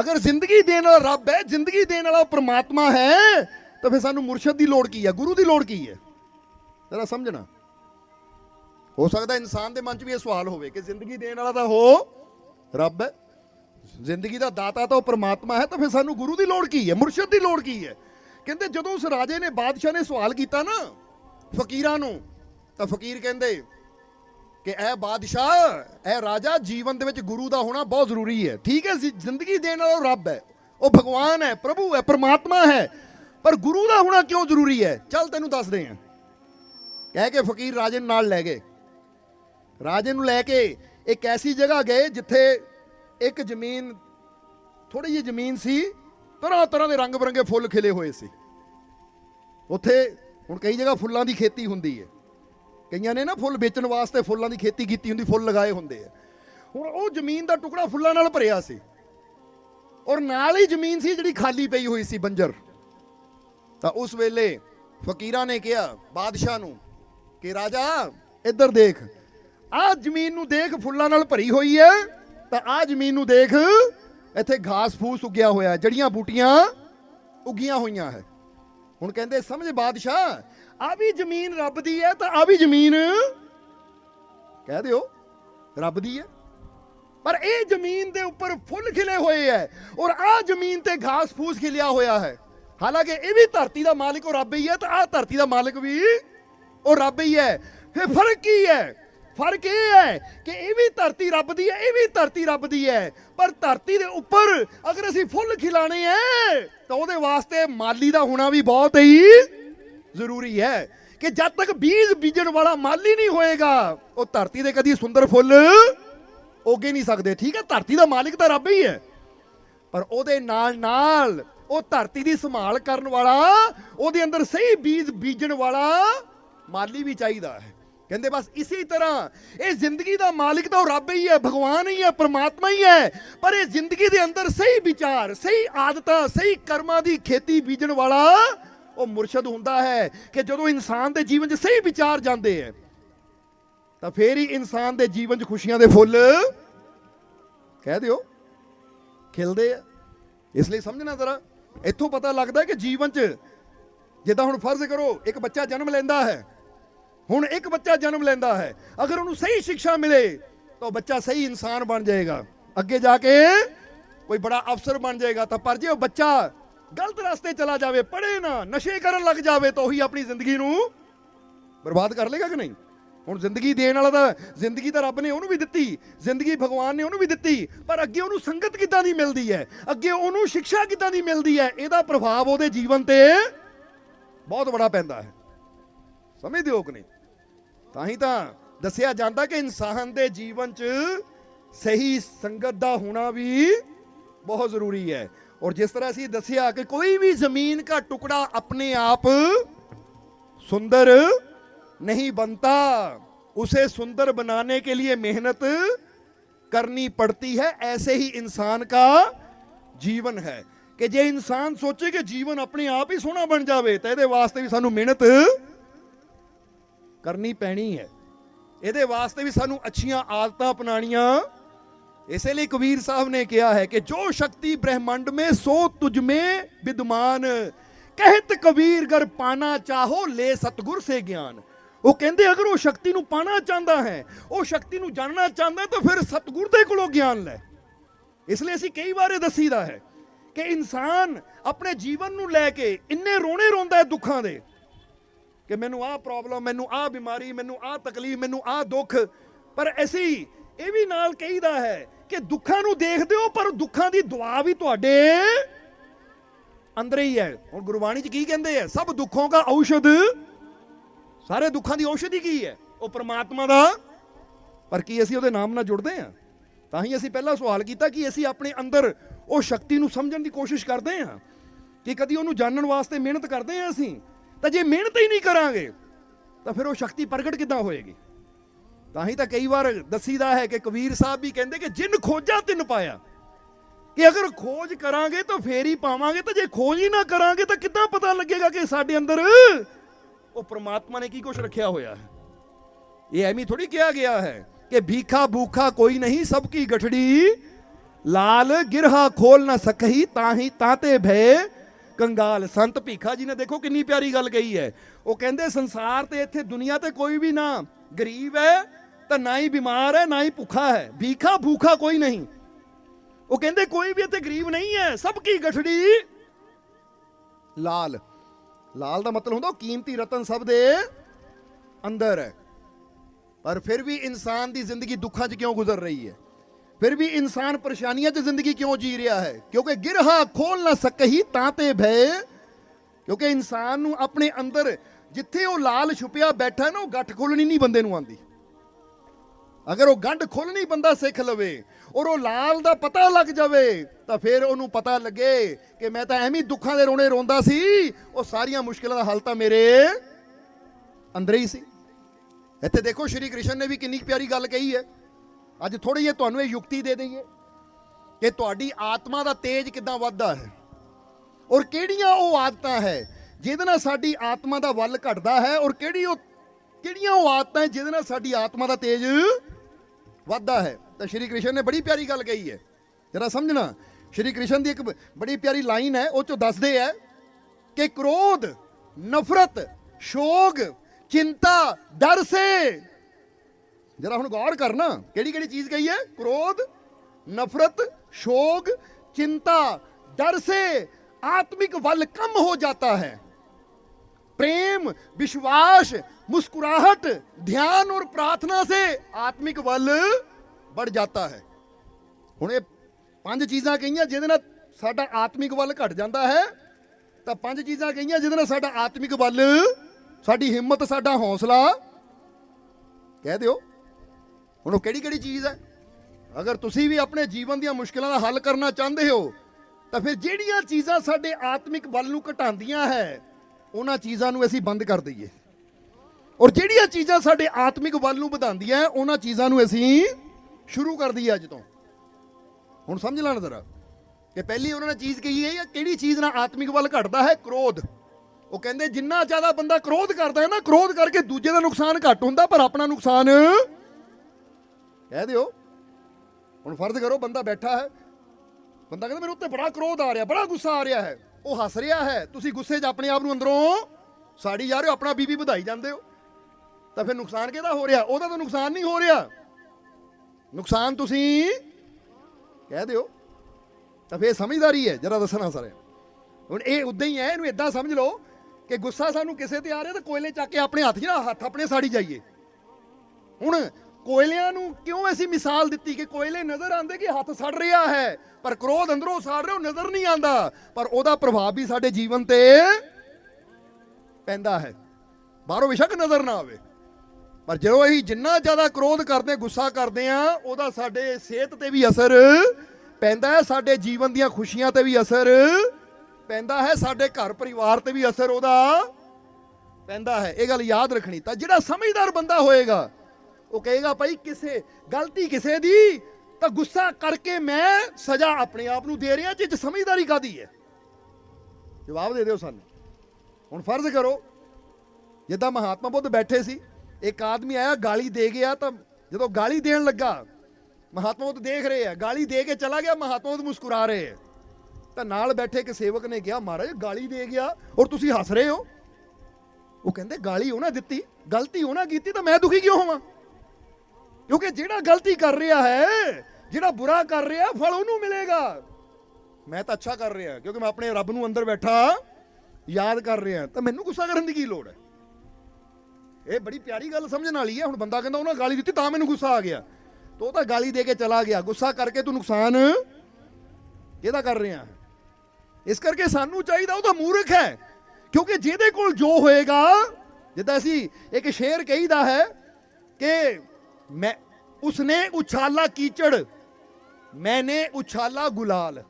ਅਗਰ ਜ਼ਿੰਦਗੀ ਦੇਣ ਵਾਲਾ ਰੱਬ ਹੈ, ਜ਼ਿੰਦਗੀ ਦੇਣ ਵਾਲਾ ਪ੍ਰਮਾਤਮਾ ਹੈ, ਤਾਂ ਫਿਰ ਸਾਨੂੰ ਮੁਰਸ਼ਦ ਦੀ ਲੋੜ ਕੀ ਹੈ, ਗੁਰੂ ਦੀ ਲੋੜ ਕੀ ਹੈ? ਜ਼ਰਾ ਸਮਝਣਾ। ਹੋ ਸਕਦਾ ਇਨਸਾਨ ਦੇ ਮਨ 'ਚ ਵੀ ਇਹ ਸਵਾਲ ਹੋਵੇ ਕਿ ਜ਼ਿੰਦਗੀ ਦੇਣ ਵਾਲਾ ਤਾਂ ਉਹ ਰੱਬ ਹੈ। ਜ਼ਿੰਦਗੀ ਦਾ ਦਾਤਾ ਤਾਂ ਉਹ ਪ੍ਰਮਾਤਮਾ ਹੈ, ਤਾਂ ਫਿਰ ਸਾਨੂੰ ਗੁਰੂ ਦੀ ਲੋੜ ਕੀ ਹੈ, ਮੁਰਸ਼ਦ ਦੀ ਲੋੜ ਕੀ ਹੈ? ਕਹਿੰਦੇ ਜਦੋਂ ਉਸ ਰਾਜੇ ਨੇ ਬਾਦਸ਼ਾਹ ਨੇ ਸਵਾਲ ਕੀਤਾ ਨਾ ਫਕੀਰਾਂ ਨੂੰ, ਤਾਂ ਫਕੀਰ ਕਹਿੰਦੇ ਕਿ ਇਹ ਬਾਦਸ਼ਾਹ, ਇਹ ਰਾਜਾ ਜੀਵਨ ਦੇ ਵਿੱਚ ਗੁਰੂ ਦਾ ਹੋਣਾ ਬਹੁਤ ਜ਼ਰੂਰੀ ਹੈ। ਠੀਕ ਹੈ ਜ਼ਿੰਦਗੀ ਦੇਣ ਵਾਲਾ ਰੱਬ ਹੈ। ਉਹ ਭਗਵਾਨ ਹੈ, ਪ੍ਰਭੂ ਹੈ, ਪਰਮਾਤਮਾ ਹੈ। ਪਰ ਗੁਰੂ ਦਾ ਹੋਣਾ ਕਿਉਂ ਜ਼ਰੂਰੀ ਹੈ? ਚੱਲ ਤੈਨੂੰ ਦੱਸਦੇ ਹਾਂ। ਕਹਿ ਕੇ ਫਕੀਰ ਰਾਜੇ ਨਾਲ ਲੈ ਗਏ। ਰਾਜੇ ਨੂੰ ਲੈ ਕੇ ਇੱਕ ਐਸੀ ਜਗ੍ਹਾ ਗਏ ਜਿੱਥੇ ਇੱਕ ਜ਼ਮੀਨ ਥੋੜੀ ਜਿਹੀ ਜ਼ਮੀਨ ਸੀ, ਤਰ੍ਹਾਂ ਤਰ੍ਹਾਂ ਦੇ ਰੰਗ ਬਰੰਗੇ ਫੁੱਲ ਖਿਲੇ ਹੋਏ ਸੀ। ਉੱਥੇ ਹੁਣ ਕਈ ਜਗ੍ਹਾ ਫੁੱਲਾਂ ਦੀ ਖੇਤੀ ਹੁੰਦੀ ਹੈ। ਕਈਆਂ ਨੇ ਨਾ ਫੁੱਲ ਵੇਚਣ ਵਾਸਤੇ ਫੁੱਲਾਂ ਦੀ ਖੇਤੀ ਕੀਤੀ ਹੁੰਦੀ, ਫੁੱਲ ਲਗਾਏ ਹੁੰਦੇ ਆ। ਹੁਣ ਉਹ ਜ਼ਮੀਨ ਦਾ ਟੁਕੜਾ ਫੁੱਲਾਂ ਨਾਲ ਭਰਿਆ ਸੀ। ਔਰ ਨਾਲ ਹੀ ਜ਼ਮੀਨ ਸੀ ਜਿਹੜੀ ਖਾਲੀ ਪਈ ਹੋਈ ਸੀ ਬੰਜਰ। ਤਾਂ ਉਸ ਵੇਲੇ ਫਕੀਰਾਂ ਨੇ ਕਿਹਾ, ਬਾਦਸ਼ਾਹ ਨੂੰ ਕਿ ਰਾਜਾ, ਇੱਧਰ ਦੇਖ ਆਹ ਜ਼ਮੀਨ ਨੂੰ ਦੇਖ ਫੁੱਲਾਂ ਨਾਲ ਭਰੀ ਹੋਈ ਹੈ ਤਾਂ ਆਹ ਜ਼ਮੀਨ ਨੂੰ ਦੇਖ, ਇੱਥੇ ਘਾਸ ਫੂਸ ਉੱਗਿਆ ਹੋਇਆ, ਜੜੀਆਂ ਬੂਟੀਆਂ ਉੱਗੀਆਂ ਹੋਈਆਂ ਹੈ। ਹੁਣ ਕਹਿੰਦੇ, ਸਮਝ ਬਾਦਸ਼ਾਹ ਆ ਵੀ ਜ਼ਮੀਨ ਰੱਬ ਦੀ ਹੈ ਤਾਂ ਆ ਵੀ ਜ਼ਮੀਨ ਕਹਿ ਦਿਓ, ਰੱਬ ਦੀ ਹੈ। ਪਰ ਇਹ ਜ਼ਮੀਨ ਦੇ ਉੱਪਰ ਫੁੱਲ ਖਿਲੇ ਹੋਏ ਹੈ ਔਰ ਆ ਜ਼ਮੀਨ ਤੇ ਘਾਸ ਫੂਸ ਖਿਲਿਆ ਹੋਇਆ ਹੈ। ਹਾਲਾਂਕਿ ਇਹ ਵੀ ਧਰਤੀ ਦਾ ਮਾਲਿਕ ਉਹ ਰੱਬ ਹੀ ਹੈ ਤਾਂ ਆ ਧਰਤੀ ਦਾ ਮਾਲਿਕ ਵੀ ਉਹ ਰੱਬ ਹੀ ਹੈ। ਫਿਰ ਫ਼ਰਕ ਕੀ ਹੈ? ਫ਼ਰਕ ਇਹ ਹੈ ਕਿ ਇਹ ਵੀ ਧਰਤੀ ਰੱਬ ਦੀ ਹੈ, ਇਹ ਵੀ ਧਰਤੀ ਰੱਬ ਦੀ ਹੈ। ਪਰ ਧਰਤੀ ਦੇ ਉੱਪਰ ਅਗਰ ਅਸੀਂ ਫੁੱਲ ਖਿਲਾਣੇ ਹੈ ਤਾਂ ਉਹਦੇ ਵਾਸਤੇ ਮਾਲੀ ਦਾ ਹੋਣਾ ਵੀ ਬਹੁਤ ਹੀ ਜ਼ਰੂਰੀ ਹੈ ਕਿ ਜਦ ਤੱਕ ਬੀਜ ਬੀਜਣ ਵਾਲਾ ਮਾਲੀ ਨਹੀਂ ਹੋਏਗਾ, ਉਹ ਧਰਤੀ ਦੇ ਕਦੀ ਸੁੰਦਰ ਫੁੱਲ ਉੱਗੇ ਨਹੀਂ ਸਕਦੇ। ਠੀਕ ਹੈ, ਧਰਤੀ ਦਾ ਮਾਲਿਕ ਤਾਂ ਰੱਬ ਹੀ ਹੈ। ਪਰ ਉਹਦੇ ਨਾਲ ਨਾਲ ਉਹ ਧਰਤੀ ਦੀ ਸੰਭਾਲ ਕਰਨ ਵਾਲਾ, ਉਹਦੇ ਅੰਦਰ ਸਹੀ ਬੀਜ ਬੀਜਣ ਵਾਲਾ ਮਾਲੀ ਵੀ ਚਾਹੀਦਾ ਹੈ। ਕਹਿੰਦੇ ਬਸ ਇਸੇ ਤਰ੍ਹਾਂ, ਇਹ ਜ਼ਿੰਦਗੀ ਦਾ ਮਾਲਿਕ ਤਾਂ ਉਹ ਰੱਬ ਹੀ ਹੈ, ਭਗਵਾਨ ਹੀ ਹੈ, ਪਰਮਾਤਮਾ ਹੀ ਹੈ। ਪਰ ਇਹ ਜ਼ਿੰਦਗੀ ਦੇ ਅੰਦਰ ਸਹੀ ਵਿਚਾਰ, ਸਹੀ ਆਦਤਾਂ, ਸਹੀ ਕਰਮਾਂ ਦੀ ਖੇਤੀ ਬੀਜਣ ਵਾਲਾ ਉਹ ਮੁਰਸ਼ਦ ਹੁੰਦਾ ਹੈ ਕਿ ਜਦੋਂ ਇਨਸਾਨ ਦੇ ਜੀਵਨ 'ਚ ਸਹੀ ਵਿਚਾਰ ਜਾਂਦੇ ਹੈ ਤਾਂ ਫੇਰ ਹੀ ਇਨਸਾਨ ਦੇ ਜੀਵਨ 'ਚ ਖੁਸ਼ੀਆਂ ਦੇ ਫੁੱਲ ਕਹਿ ਦਿਓ, ਖਿਲਦੇ ਆ ਇਸ ਲਈ ਸਮਝਣਾ ਜ਼ਰਾ, ਇੱਥੋਂ ਪਤਾ ਲੱਗਦਾ ਕਿ ਜੀਵਨ 'ਚ ਜਿੱਦਾਂ ਹੁਣ ਫਰਜ਼ ਕਰੋ ਇੱਕ ਬੱਚਾ ਜਨਮ ਲੈਂਦਾ ਹੈ, ਹੁਣ ਇੱਕ ਬੱਚਾ ਜਨਮ ਲੈਂਦਾ ਹੈ, ਅਗਰ ਉਹਨੂੰ ਸਹੀ ਸਿੱਖਿਆ ਮਿਲੇ, ਤਾਂ ਉਹ ਬੱਚਾ ਸਹੀ ਇਨਸਾਨ ਬਣ ਜਾਏਗਾ। ਅੱਗੇ ਜਾ ਕੇ ਕੋਈ ਬੜਾ ਅਫਸਰ ਬਣ ਜਾਏਗਾ, ਤਾਂ ਪਰ ਜੇ ਉਹ ਬੱਚਾ ਗਲਤ ਰਸਤੇ ਚਲਾ ਜਾਵੇ ਪੜੇ ਨਾ, ਨਸ਼ੇ ਕਰਨ ਲੱਗ ਜਾਵੇ, ਤਾਂ ਉਹੀ ਆਪਣੀ ਜ਼ਿੰਦਗੀ ਨੂੰ ਬਰਬਾਦ ਕਰ ਲੇਗਾ ਕਿ ਨਹੀਂ? ਹੁਣ ਜ਼ਿੰਦਗੀ ਦੇਣ ਵਾਲਾ ਤਾਂ ਜ਼ਿੰਦਗੀ ਤਾਂ ਰੱਬ ਨੇ ਉਹਨੂੰ ਵੀ ਦਿੱਤੀ, ਜ਼ਿੰਦਗੀ ਭਗਵਾਨ ਨੇ ਉਹਨੂੰ ਵੀ ਦਿੱਤੀ, ਪਰ ਅੱਗੇ ਉਹਨੂੰ ਸੰਗਤ ਕਿੱਦਾਂ ਦੀ ਮਿਲਦੀ ਹੈ? ਅੱਗੇ ਉਹਨੂੰ ਸਿੱਖਿਆ ਕਿੱਦਾਂ ਦੀ ਮਿਲਦੀ ਹੈ? ਇਹਦਾ ਪ੍ਰਭਾਵ ਉਹਦੇ ਜੀਵਨ ਤੇ ਬਹੁਤ ਬੜਾ ਪੈਂਦਾ ਹੈ। ਸਮਝਦੇ ਹੋ ਕਿ ਨਹੀਂ? ਤਾਂ ਹੀ ਤਾਂ ਦੱਸਿਆ ਜਾਂਦਾ ਕਿ ਇਨਸਾਨ ਦੇ ਜੀਵਨ 'ਚ ਸਹੀ ਸੰਗਤ ਦਾ ਹੋਣਾ ਵੀ ਬਹੁਤ ਜ਼ਰੂਰੀ ਹੈ। ਔਰ ਜਿਸ ਤਰ੍ਹਾਂ ਅਸੀਂ ਦੱਸਿਆ ਕਿ ਕੋਈ ਵੀ ਜ਼ਮੀਨ ਦਾ ਟੁਕੜਾ ਆਪਣੇ ਆਪ सुंदर नहीं बनता उसे सुंदर बनाने के लिए मेहनत करनी पड़ती है ऐसे ही इंसान का ਜੀਵਨ ਹੈ ਕਿ ਜੇ ਇਨਸਾਨ ਸੋਚੇ ਕਿ ਜੀਵਨ ਆਪਣੇ ਆਪ ਹੀ ਸੋਹਣਾ ਬਣ ਜਾਵੇ ਤਾਂ ਇਹਦੇ ਵਾਸਤੇ ਵੀ ਸਾਨੂੰ ਮਿਹਨਤ ਕਰਨੀ ਪੈਣੀ ਹੈ ਇਹਦੇ ਵਾਸਤੇ ਵੀ ਸਾਨੂੰ ਅੱਛੀਆਂ ਆਦਤਾਂ ਅਪਣਾਣੀਆਂ ਇਸੇ ਲਈ ਕਬੀਰ ਸਾਹਿਬ ਨੇ ਕਿਹਾ ਹੈ ਕਿ ਜੋ ਸ਼ਕਤੀ ਬ੍ਰਹਿਮੰਡ ਮੇ, ਸੋ ਤੁਝ ਮੇ ਵਿਦਮਾਨ। ਕਹਿਤ ਕਬੀਰ ਗਰ ਪਾਣਾ ਚਾਹੋ, ਲੈ ਸਤਗੁਰ ਸੇ ਗਿਆਨ। ਉਹ ਕਹਿੰਦੇ, ਅਗਰ ਉਹ ਸ਼ਕਤੀ ਨੂੰ ਪਾਣਾ ਚਾਹੁੰਦਾ ਹੈ, ਉਹ ਸ਼ਕਤੀ ਨੂੰ ਜਾਣਨਾ ਚਾਹੁੰਦਾ ਤਾਂ ਫਿਰ ਸਤਗੁਰ ਦੇ ਕੋਲੋਂ ਗਿਆਨ ਲੈ। ਇਸ ਲਈ ਅਸੀਂ ਕਈ ਵਾਰ ਵਾਰੇ ਦੱਸੀਦਾ ਹੈ ਕਿ ਇਨਸਾਨ ਆਪਣੇ ਜੀਵਨ ਨੂੰ ਲੈ ਕੇ ਇੰਨੇ ਰੋਣੇ ਰੋਂਦਾ ਹੈ ਦੁੱਖਾਂ ਦੇ ਕਿ ਮੈਨੂੰ ਆਹ ਪ੍ਰੋਬਲਮ ਮੈਨੂੰ ਆਹ ਬਿਮਾਰੀ, ਮੈਨੂੰ ਆਹ ਤਕਲੀਫ, ਮੈਨੂੰ ਆਹ ਦੁੱਖ। ਪਰ ਅਸੀਂ ਇਹ ਵੀ ਨਾਲ ਕਹੀਦਾ ਹੈ ਕਿ ਦੁੱਖਾਂ ਨੂੰ ਦੇਖਦੇ ਹੋ, ਪਰ ਦੁੱਖਾਂ ਦੀ ਦੁਆ ਵੀ ਤੁਹਾਡੇ ਅੰਦਰ ਹੀ ਹੈ। ਹੁਣ ਗੁਰਬਾਣੀ 'ਚ ਕੀ ਕਹਿੰਦੇ ਆ? ਸਭ ਦੁੱਖੋਂ ਦਾ ਔਸ਼ਧ। ਸਾਰੇ ਦੁੱਖਾਂ ਦੀ ਔਸ਼ਧੀ ਕੀ ਹੈ? ਉਹ ਪ੍ਰਮਾਤਮਾ ਦਾ। ਪਰ ਕੀ ਅਸੀਂ ਉਹਦੇ ਨਾਮ ਨਾਲ ਜੁੜਦੇ ਹਾਂ ਤਾਂ ਹੀ ਅਸੀਂ ਪਹਿਲਾਂ ਸਵਾਲ ਕੀਤਾ ਕਿ ਅਸੀਂ ਆਪਣੇ ਅੰਦਰ ਉਹ ਸ਼ਕਤੀ ਨੂੰ ਸਮਝਣ ਦੀ ਕੋਸ਼ਿਸ਼ ਕਰਦੇ ਹਾਂ ਕਿ ਕਦੀ ਉਹਨੂੰ ਜਾਣਨ ਵਾਸਤੇ ਮਿਹਨਤ ਕਰਦੇ ਹਾਂ ਅਸੀਂ? ਤਾਂ ਜੇ ਮਿਹਨਤ ਹੀ ਨਹੀਂ ਕਰਾਂਗੇ, ਤਾਂ ਫਿਰ ਉਹ ਸ਼ਕਤੀ ਪ੍ਰਗਟ ਕਿੱਦਾਂ ਹੋਏਗੀ? ਤਾਂ ਹੀ ਤਾਂ ਕਈ ਵਾਰ ਦੱਸੀਦਾ ਹੈ ਕਿ ਕਬੀਰ ਸਾਹਿਬ ਵੀ ਕਹਿੰਦੇ ਕਿ ਜਿਨ ਖੋਜਾ ਤਿੰਨ ਪਾਇਆ। ਕਿ ਅਗਰ ਖੋਜ ਕਰਾਂਗੇ ਤਾਂ ਫੇਰ ਹੀ ਪਾਵਾਂਗੇ, ਤਾਂ ਜੇ ਖੋਜ ਹੀ ਨਾ ਕਰਾਂਗੇ ਤਾਂ ਕਿੱਦਾਂ ਪਤਾ ਲੱਗੇਗਾ ਕਿ ਸਾਡੇ ਅੰਦਰ ਉਹ ਪ੍ਰਮਾਤਮਾ ਨੇ ਕੀ ਕੁਝ ਰੱਖਿਆ ਹੋਇਆ ਹੈ? ਇਹ ਐਵੇਂ ਥੋੜੀ ਕਿਹਾ ਗਿਆ ਹੈ ਕਿ ਭੀਖਾ ਭੂਖਾ ਕੋਈ ਨਹੀਂ, ਸਭ ਕੀ ਗਠੜੀ। ਲਾਲ ਗਿਰਹਾ ਖੋਲ ਨਾ ਸਕਹੀ, ਤਾਂ ਹੀ ਤਾਤੇ ਭੈ ਕੰਗਾਲ। ਸੰਤ ਭੀਖਾ ਜੀ ਨੇ ਦੇਖੋ ਕਿੰਨੀ ਪਿਆਰੀ ਗੱਲ ਕਹੀ ਹੈ। ਉਹ ਕਹਿੰਦੇ ਸੰਸਾਰ ਤੇ ਇੱਥੇ ਦੁਨੀਆ ਤੇ ਕੋਈ ਵੀ ਨਾ ਗਰੀਬ ਹੈ ਤਾਂ ਨਾ ਹੀ ਬਿਮਾਰ ਹੈ, ਨਾ ਹੀ ਭੁੱਖਾ ਹੈ। ਭੀਖਾ ਭੂਖਾ ਕੋਈ ਨਹੀਂ। ਉਹ ਕਹਿੰਦੇ, ਕੋਈ ਵੀ ਇੱਥੇ ਗਰੀਬ ਨਹੀਂ ਹੈ, ਸਭ ਕੀ ਗਠੜੀ? ਲਾਲ। ਲਾਲ ਦਾ ਮਤਲਬ ਹੁੰਦਾ ਉਹ ਕੀਮਤੀ ਰਤਨ ਸਭ ਦੇ ਅੰਦਰ ਹੈ। ਪਰ ਫਿਰ ਵੀ ਇਨਸਾਨ ਦੀ ਜ਼ਿੰਦਗੀ ਦੁੱਖਾਂ 'ਚ ਕਿਉਂ ਗੁਜ਼ਰ ਰਹੀ ਹੈ? ਫਿਰ ਵੀ ਇਨਸਾਨ ਪਰੇਸ਼ਾਨੀਆਂ 'ਚ ਜ਼ਿੰਦਗੀ ਕਿਉਂ ਜੀ ਰਿਹਾ ਹੈ? ਕਿਉਂਕਿ ਗਿਰਹਾ ਖੋਲ ਨਾ ਸਕਹੀ ਤਾਂ ਤੇ ਭੈ ਕਿਉਂਕਿ ਇਨਸਾਨ ਨੂੰ ਆਪਣੇ ਅੰਦਰ ਜਿੱਥੇ ਉਹ ਲਾਲ ਛੁਪਿਆ ਬੈਠਾ ਨਾ, ਉਹ ਗੱਠ ਖੋਲਣੀ ਨਹੀਂ ਬੰਦੇ ਨੂੰ ਆਂਦੀ ਅਗਰ ਉਹ ਗੰਢ ਖੋਲਣੀ ਬੰਦਾ ਸਿੱਖ ਲਵੇ ਔਰ ਉਹ ਲਾਲ ਦਾ ਪਤਾ ਲੱਗ ਜਾਵੇ, ਤਾਂ ਫਿਰ ਉਹਨੂੰ ਪਤਾ ਲੱਗੇ ਕਿ ਮੈਂ ਤਾਂ ਐਵੇਂ ਦੁੱਖਾਂ ਦੇ ਰੋਣੇ ਰੋਂਦਾ ਸੀ। ਉਹ ਸਾਰੀਆਂ ਮੁਸ਼ਕਿਲਾਂ ਦਾ ਹੱਲ ਤਾਂ ਮੇਰੇ ਅੰਦਰ ਹੀ ਸੀ। ਇੱਥੇ ਦੇਖੋ ਸ਼੍ਰੀ ਕ੍ਰਿਸ਼ਨ ਨੇ ਵੀ ਕਿੰਨੀ ਪਿਆਰੀ ਗੱਲ ਕਹੀ ਹੈ। ਅੱਜ ਥੋੜੀ ਜਿਹੀ ਤੁਹਾਨੂੰ ਇਹ ਯੁਕਤੀ ਦੇ ਦਈਏ ਕਿ ਤੁਹਾਡੀ ਆਤਮਾ ਦਾ ਤੇਜ ਕਿਦਾਂ ਵੱਧਦਾ ਹੈ ਔਰ ਕਿਹੜੀਆਂ ਉਹ ਆਦਤਾਂ ਹੈ ਜਿਹਦੇ ਨਾਲ ਸਾਡੀ ਆਤਮਾ ਦਾ ਵੱਲ ਘਟਦਾ ਹੈ ਔਰ ਕਿਹੜੀ ਉਹ ਕਿਹੜੀਆਂ ਉਹ ਆਦਤਾਂ ਹੈ ਜਿਹਦੇ ਨਾਲ ਸਾਡੀ ਆਤਮਾ ਦਾ ਤੇਜ ਵੱਧਦਾ ਹੈ ਤਾਂ ਸ਼੍ਰੀ ਕ੍ਰਿਸ਼ਨ ਨੇ ਬੜੀ ਪਿਆਰੀ ਗੱਲ ਕਹੀ ਹੈ ਜਰਾ ਸਮਝਣਾ ਸ਼੍ਰੀ ਕ੍ਰਿਸ਼ਨ ਦੀ ਇੱਕ ਬ- ਬੜੀ ਪਿਆਰੀ ਲਾਈਨ ਹੈ ਉਹ ਚੋਂ ਦੱਸਦੇ ਹੈ ਕਿ ਕ੍ਰੋਧ ਨਫ਼ਰਤ ਸ਼ੋਕ ਚਿੰਤਾ ਡਰ ਸੇ ਜਰਾ ਹੁਣ ਗੌਰ ਕਰਨਾ ਕਿਹੜੀ ਕਿਹੜੀ ਚੀਜ਼ ਕਹੀ ਹੈ ਕ੍ਰੋਧ ਨਫ਼ਰਤ शोक चिंता डर से आत्मिक बल कम हो जाता है प्रेम विश्वास मुस्कुराहट ध्यान और प्रार्थना से आत्मिक बल बढ़ जाता है ਹੁਣ ਇਹ ਪੰਜ ਚੀਜ਼ਾਂ ਕਹੀਆਂ ਜਿਹਦੇ ਨਾਲ ਸਾਡਾ ਆਤਮਿਕ ਬਲ ਘਟ ਜਾਂਦਾ ਹੈ ਤਾਂ ਪੰਜ ਚੀਜ਼ਾਂ ਕਹੀਆਂ ਜਿਹਦੇ ਨਾਲ ਸਾਡਾ ਆਤਮਿਕ ਬਲ ਸਾਡੀ ਹਿੰਮਤ ਸਾਡਾ ਹੌਸਲਾ ਕਹਿ ਦਿਓ ਹੁਣ ਉਹ ਕਿਹੜੀ ਕਿਹੜੀ ਚੀਜ਼ ਹੈ ਅਗਰ ਤੁਸੀਂ ਵੀ ਆਪਣੇ ਜੀਵਨ ਦੀਆਂ ਮੁਸ਼ਕਲਾਂ ਦਾ ਹੱਲ ਕਰਨਾ ਚਾਹੁੰਦੇ ਹੋ ਤਾਂ ਫਿਰ ਜਿਹੜੀਆਂ ਚੀਜ਼ਾਂ ਸਾਡੇ ਆਤਮਿਕ ਬਲ ਨੂੰ ਘਟਾਉਂਦੀਆਂ ਹੈ ਉਹਨਾਂ ਚੀਜ਼ਾਂ ਨੂੰ ਅਸੀਂ ਬੰਦ ਕਰ ਦਈਏ ਔਰ ਜਿਹੜੀਆਂ ਚੀਜ਼ਾਂ ਸਾਡੇ ਆਤਮਿਕ ਵੱਲ ਨੂੰ ਵਧਾਉਂਦੀਆਂ, ਉਹਨਾਂ ਚੀਜ਼ਾਂ ਨੂੰ ਅਸੀਂ ਸ਼ੁਰੂ ਕਰ ਦਈਏ ਅੱਜ ਤੋਂ। ਹੁਣ ਸਮਝ ਲੈਣਾ ਜ਼ਰਾ ਕਿ ਪਹਿਲੀ ਉਹਨਾਂ ਨੇ ਚੀਜ਼ ਕਹੀ ਹੈ ਕਿਹੜੀ ਚੀਜ਼ ਨਾਲ ਆਤਮਿਕ ਵੱਲ ਘਟਦਾ ਹੈ? ਕ੍ਰੋਧ। ਉਹ ਕਹਿੰਦੇ, ਜਿੰਨਾ ਜ਼ਿਆਦਾ ਬੰਦਾ ਕ੍ਰੋਧ ਕਰਦਾ ਹੈ ਨਾ, ਕ੍ਰੋਧ ਕਰਕੇ ਦੂਜੇ ਦਾ ਨੁਕਸਾਨ ਘੱਟ ਹੁੰਦਾ, ਪਰ ਆਪਣਾ ਨੁਕਸਾਨ ਕਹਿ ਦਿਓ। ਹੁਣ ਫਰਜ਼ ਕਰੋ, ਬੰਦਾ ਬੈਠਾ ਹੈ। ਬੰਦਾ ਕਹਿੰਦਾ, ਮੇਰੇ ਉੱਤੇ ਬੜਾ ਕ੍ਰੋਧ ਆ ਰਿਹਾ, ਬੜਾ ਗੁੱਸਾ ਆ ਰਿਹਾ ਹੈ। ਉਹ ਹੱਸ ਰਿਹਾ ਹੈ। ਤੁਸੀਂ ਗੁੱਸੇ 'ਚ ਆਪਣੇ ਆਪ ਨੂੰ ਅੰਦਰੋਂ ਸਾੜੀ ਜਾ ਰਹੇ ਹੋ, ਆਪਣਾ ਬੀਬੀ ਵਧਾਈ ਜਾਂਦੇ ਹੋ। ਤਾਂ ਫਿਰ ਨੁਕਸਾਨ ਕਿਹਦਾ ਹੋ ਰਿਹਾ? ਉਹਦਾ ਤਾਂ ਨੁਕਸਾਨ ਨਹੀਂ ਹੋ ਰਿਹਾ। ਨੁਕਸਾਨ ਤੁਸੀਂ ਕਹਿ ਦਿਓ। ਤਾਂ ਫੇਰ ਸਮਝਦਾਰੀ ਹੈ, ਜਰਾ ਦੱਸਣਾ ਸਾਰੇ ਹੁਣ ਇਹ ਉਦਾਂ ਹੀ ਹੈ, ਇਹਨੂੰ ਇਦਾਂ ਸਮਝ ਲਓ ਕਿ ਗੁੱਸਾ ਸਾਨੂੰ ਕਿਸੇ ਤੇ ਆ ਰਿਹਾ ਤਾਂ ਕੋਇਲੇ ਚੱਕ ਕੇ ਆਪਣੇ ਹੱਥ 'ਚ ਨਾ, ਹੱਥ ਆਪਣੇ ਸਾੜੀ ਜਾਈਏ। ਹੁਣ ਕੋਇਲਿਆਂ ਨੂੰ ਕਿਉਂ ਐਸੀ ਮਿਸਾਲ ਦਿੱਤੀ ਕਿ ਕੋਇਲੇ ਨਜ਼ਰ ਆਉਂਦੇ ਕਿ ਹੱਥ ਸੜ ਰਿਹਾ ਹੈ? ਪਰ ਕ੍ਰੋਧ ਅੰਦਰੋਂ ਸੜ ਰਿਹਾ, ਉਹ ਨਜ਼ਰ ਨਹੀਂ ਆਉਂਦਾ। ਪਰ ਉਹਦਾ ਪ੍ਰਭਾਵ ਵੀ ਸਾਡੇ ਜੀਵਨ ਤੇ ਪੈਂਦਾ ਹੈ। ਬਾਹਰੋਂ ਬੇਸ਼ੱਕ ਨਜ਼ਰ ਨਾ ਆਵੇ। ਪਰ ਜਦੋਂ ਅਸੀਂ ਜਿੰਨਾ ਜ਼ਿਆਦਾ ਕ੍ਰੋਧ ਕਰਦੇ, ਗੁੱਸਾ ਕਰਦੇ ਆ ਉਹਦਾ ਸਾਡੇ ਸਿਹਤ ਤੇ ਵੀ ਅਸਰ ਪੈਂਦਾ ਹੈ, ਸਾਡੇ ਜੀਵਨ ਦੀਆਂ ਖੁਸ਼ੀਆਂ ਤੇ ਵੀ ਅਸਰ ਪੈਂਦਾ ਹੈ, ਸਾਡੇ ਘਰ ਪਰਿਵਾਰ ਤੇ ਵੀ ਅਸਰ ਉਹਦਾ ਪੈਂਦਾ ਹੈ। ਇਹ ਗੱਲ ਯਾਦ ਰੱਖਣੀ। ਤਾਂ ਜਿਹੜਾ ਸਮਝਦਾਰ ਬੰਦਾ ਹੋਏਗਾ, ਉਹ ਕਹੇਗਾ, ਭਾਈ, ਕਿਸੇ ਗਲਤੀ ਕਿਸੇ ਦੀ, ਤਾਂ ਗੁੱਸਾ ਕਰਕੇ ਮੈਂ ਸਜ਼ਾ ਆਪਣੇ ਆਪ ਨੂੰ ਦੇ ਰਿਹਾ, ਜਿਹ ਸਮਝਦਾਰੀ ਕਾਦੀ ਹੈ? ਜਵਾਬ ਦੇ ਦਿਓ ਸਾਨੂੰ। ਹੁਣ ਫਰਜ਼ ਕਰੋ, ਜਿੱਦਾਂ ਮਹਾਤਮਾ ਬੁੱਧ ਬੈਠੇ ਸੀ ਇੱਕ ਆਦਮੀ ਆਇਆ, ਗਾਲੀ ਦੇ ਗਿਆ ਤਾਂ ਜਦੋਂ ਗਾਲੀ ਦੇਣ ਲੱਗਾ, ਮਹਾਤਮਾ ਬੁੱਧ ਦੇਖ ਰਹੇ ਆ, ਗਾਲੀ ਦੇ ਕੇ ਚਲਾ ਗਿਆ, ਮਹਾਤਮਾ ਬੁੱਧ ਮੁਸਕਰਾ ਰਹੇ ਆ। ਤਾਂ ਨਾਲ ਬੈਠੇ ਇੱਕ ਸੇਵਕ ਨੇ ਕਿਹਾ, ਮਹਾਰਾਜ, ਗਾਲੀ ਦੇ ਗਿਆ ਔਰ ਤੁਸੀਂ ਹੱਸ ਰਹੇ ਹੋ? ਉਹ ਕਹਿੰਦੇ, ਗਾਲੀ ਉਹਨਾਂ ਦਿੱਤੀ, ਗਲਤੀ ਉਹਨਾਂ ਕੀਤੀ ਤਾਂ ਮੈਂ ਦੁਖੀ ਕਿਉਂ ਹੋਵਾਂ? ਕਿਉਂਕਿ ਜਿਹੜਾ ਗਲਤੀ ਕਰ ਰਿਹਾ ਹੈ, ਜਿਹੜਾ ਬੁਰਾ ਕਰ ਰਿਹਾ, ਫਲ ਉਹਨੂੰ ਮਿਲੇਗਾ। ਮੈਂ ਤਾਂ ਅੱਛਾ ਕਰ ਰਿਹਾ, ਕਿਉਂਕਿ ਮੈਂ ਆਪਣੇ ਰੱਬ ਨੂੰ ਅੰਦਰ ਬੈਠਾ, ਯਾਦ ਕਰ ਰਿਹਾ, ਤਾਂ ਮੈਨੂੰ ਗੁੱਸਾ ਕਰਨ ਦੀ ਕੀ ਲੋੜ ਹੈ? ਇਹ ਬੜੀ ਪਿਆਰੀ ਗੱਲ ਸਮਝਣ ਵਾਲੀ ਹੈ। ਹੁਣ ਬੰਦਾ ਕਹਿੰਦਾ ਉਹਨਾਂ ਗਾਲੀ ਦਿੱਤੀ ਤਾਂ ਮੈਨੂੰ ਗੁੱਸਾ ਆ ਗਿਆ। ਤੋ ਉਹ ਤਾਂ ਗਾਲੀ ਦੇ ਕੇ ਚਲਾ ਗਿਆ। ਗੁੱਸਾ ਕਰਕੇ ਤੂੰ ਨੁਕਸਾਨ ਕਿਹਦਾ ਕਰ ਰਿਹਾ? ਇਸ ਕਰਕੇ ਸਾਨੂੰ ਚਾਹੀਦਾ ਉਹ ਤਾਂ ਮੂਰਖ ਹੈ। ਕਿਉਂਕਿ ਜਿਹਦੇ ਕੋਲ ਜੋ ਹੋਏਗਾ, ਜਿੱਦਾਂ ਅਸੀਂ ਇੱਕ ਸ਼ੇਰ ਕਹੀਦਾ ਹੈ ਕਿ ਮੈਂ, ਉਸਨੇ ਉਛਾਲਾ ਕੀਚੜ, ਮੈਨੇ ਉਛਾਲਾ ਗੁਲਾਲ।